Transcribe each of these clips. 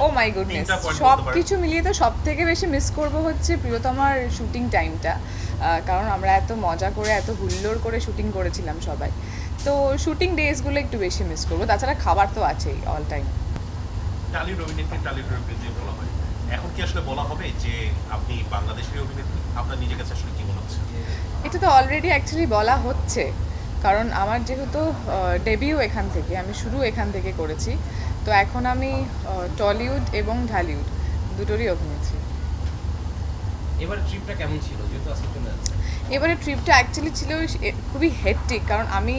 O my goodness সব কিছু মিলিয়ে তো সব থেকে বেশি মিস করব হচ্ছে প্রিয়তমার শুটিং টাইমটা কারণ আমরা এত মজা করে এত হুল্লোড় করে শুটিং করেছিলাম সবাই। তো শুটিং ডেজগুলো একটু বেশি মিস করব। তাছাড়া খাবার তো আছেই অল টাইম টালিউড অভিনেত্রী বলা হয়। এখন কি আসলে বলা হবে যে আপনি বাংলাদেশের অভিনেত্রী? আপনার নিজের কাছে আসলে কি মনে হচ্ছে? এটা তো অলরেডি অ্যাকচুয়ালি বলা হচ্ছে। কারণ আমার যেহেতু ডেবিউ এখান থেকে আমি শুরু এখান থেকে করেছি। তো এখন আমি টলিউড এবং ঢালিউড দুটোরই অভিনেত্রী। এবার ট্রিপটা কেমন ছিল? যেহেতু আজকে চলে যাচ্ছে এবারে ট্রিপটা অ্যাকচুয়ালি ছিল খুবই হেট্টিক কারণ আমি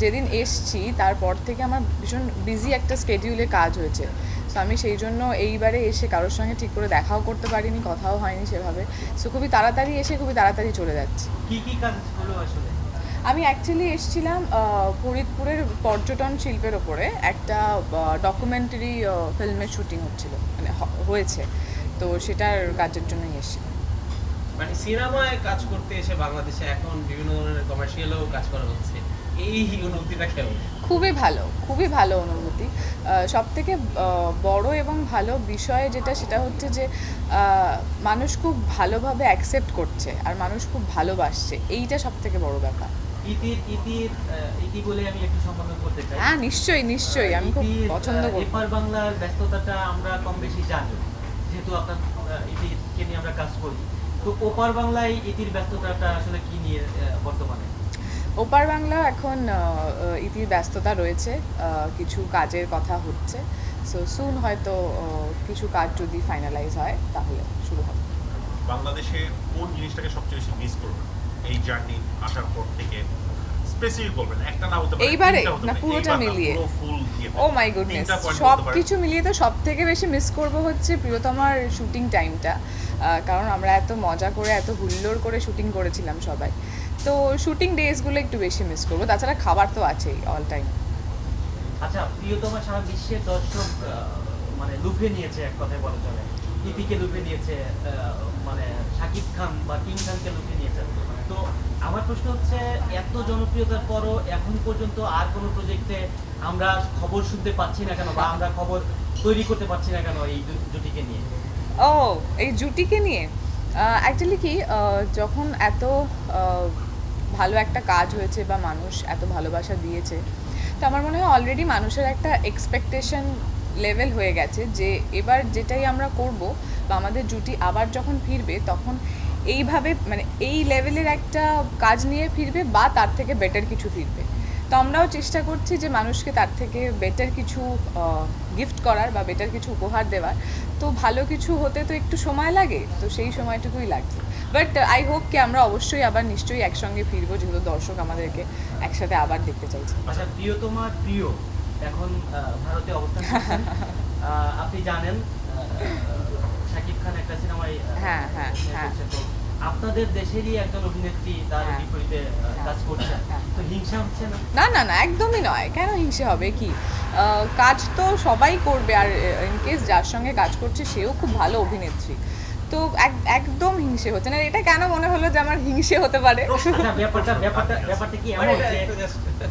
যেদিন এসছি তারপর থেকে আমার ভীষণ বিজি একটা স্কেডিউলে কাজ হয়েছে। সো আমি সেই জন্য এইবারে এসে কারোর সঙ্গে ঠিক করে দেখাও করতে পারিনি কথাও হয়নি সেভাবে। সো খুবই তাড়াতাড়ি এসে খুবই তাড়াতাড়ি চলে যাচ্ছি। কি কি কাজ হলো আসলে? আমি অ্যাকচুয়ালি এসেছিলাম ফরিদপুরের পর্যটন শিল্পের ওপরে একটা ডকুমেন্টারি ফিল্মের শুটিং হচ্ছিল মানে হয়েছে। তো সেটার কাজের জন্যই এসেছিলাম। মানে সিনেমায় কাজ করতে এসে বাংলাদেশে এখন বিভিন্ন ধরনের কমার্শিয়ালও কাজ করা হচ্ছে। এই অনুভূতিটা কেমন? খুবই ভালো খুবই ভালো অনুভূতি। সব থেকে বড় এবং ভালো বিষয় যেটা সেটা হচ্ছে যে মানুষ খুব ভালোভাবে অ্যাকসেপ্ট করছে আর মানুষ খুব ভালোবাসছে। এইটা সব থেকে বড় ব্যাপার। ইতির ইতির ইতি বলে আমি একটু সম্বোধন করতে চাই। হ্যাঁ নিশ্চয়ই নিশ্চয়ই আমি খুব পছন্দ করি। এপার বাংলার ব্যস্ততাটা আমরা কম বেশি জানি যেহেতু আপনার নিয়ে আমরা কাজ করি। তো ওপার বাংলায় ইতির ব্যস্ততাটা আসলে কি নিয়ে বর্তমানে? ওপার বাংলা এখন ইতির ব্যস্ততা রয়েছে আহ, কিছু কাজের কথা হচ্ছে। সো সুন হয়তো কিছু কাজ যদি ফাইনালাইজ হয় তাহলে শুরু হবে। বাংলাদেশে কোন জিনিসটাকে সবচেয়ে বেশি মিস করবেন? এই জার্নি আসার পর থেকে স্পেসিফিক বলবেন একটা না হতে পারে এইবারে? না পুরোটা মিলিয়ে? ও মাই গুডনেস সব কিছু মিলিয়ে তো সব থেকে বেশি মিস করব হচ্ছে প্রিয়তমার শুটিং টাইমটা কারণ আমরা এত মজা করে এত হুল্লোড় করে শুটিং করেছিলাম সবাই। তো শুটিং ডেজগুলো একটু বেশি মিস করব। তাছাড়া খাবার তো আছেই অল টাইম আচ্ছা প্রিয়তমা সারা বিশ্বের দর্শক মানে লুফে নিয়েছে এক কথায় বলা চলে। ইতিকে লুফে নিয়েছে মানে শাকিব খান বা কিং খানকে লুফে নিয়েছে। তো আমার প্রশ্ন হচ্ছে, এত জনপ্রিয়তার পরও এখন পর্যন্ত আর কোনো প্রজেক্টে আমরা খবর শুনতে পাচ্ছি না কেন বা আমরা খবর তৈরি করতে পারছি না কেন এই জুটিকে নিয়ে? ও, এই জুটিকে নিয়ে? অ্যাকচুয়ালি কি যখন এত ভালো একটা কাজ হয়েছে বা মানুষ এত ভালোবাসা দিয়েছে, তো আমার মনে হয় অলরেডি মানুষের একটা এক্সপেকটেশন লেভেল হয়ে গেছে যে এবার যেটাই আমরা করব বা আমাদের জুটি আবার যখন ফিরবে, তখন এইভাবে মানে এই লেভেলের একটা কাজ নিয়ে ফিরবে বা তার থেকে বেটার কিছু ফিরবে। তো আমরাও চেষ্টা করছি যে মানুষকে তার থেকে বেটার কিছু গিফট করার বা বেটার কিছু উপহার দেওয়ার। তো ভালো কিছু হতে তো একটু সময় লাগে, তো সেই সময়টুকুই লাগছে বাট আই হোপ কি আমরা অবশ্যই আবার নিশ্চয়ই একসঙ্গে ফিরবো, যেহেতু দর্শক আমাদেরকে একসাথে আবার দেখতে চাইছে। আচ্ছা প্রিয়তমার প্রিয়, এখন ভারতে অবস্থান আপনি জানেন একটা সিনেমায় হ্যাঁ, হ্যাঁ, হ্যাঁ। আপনাদের দেশেরই একজন অভিনেত্রী তার বিপরীতে কাজ করছেন। তো হিংসা হচ্ছে না? না না না একদমই নয়। কেন হিংসে হবে কি? কাজ তো সবাই করবে আর ইন যার সঙ্গে কাজ করছে সেও খুব ভালো অভিনেত্রী। তো এক- একদম হিংসে হচ্ছে না। এটা কেন মনে হলো যে আমার হিংসে হতে পারে? আচ্ছা ব্যাপারটা ব্যাপারটা ব্যাপারটা কি এমন মানে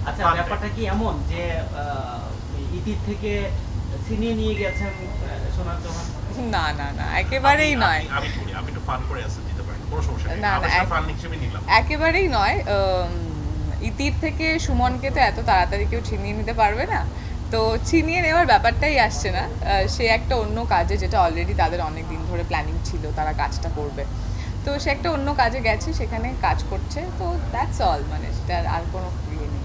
আচ্ছা ব্যাপারটা কি এমন যে আহ, থেকে ছিনিয়ে নিয়ে গেছেন সোনার চৌহান না না না একেবারেই নয়। আমি- করি আমি একটু ফান করে আসতে দিতে পারি কোনো সমস্যা নেই। না, না, ফান হিসেবে নিলাম। একেবারেই নয় ইতির থেকে সুমনকে তো এত তাড়াতাড়ি কেউ ছিনিয়ে নিতে পারবে না। তো ছিনিয়ে নেওয়ার ব্যাপারটাই আসছে না। আহ, সে একটা অন্য কাজে যেটা অলরেডি তাদের অনেক দিন ধরে প্ল্যানিং ছিল তারা কাজটা করবে। তো সে একটা অন্য কাজে গেছে সেখানে কাজ করছে। তো দ্যাটস অল মানে সেটার আর কোনো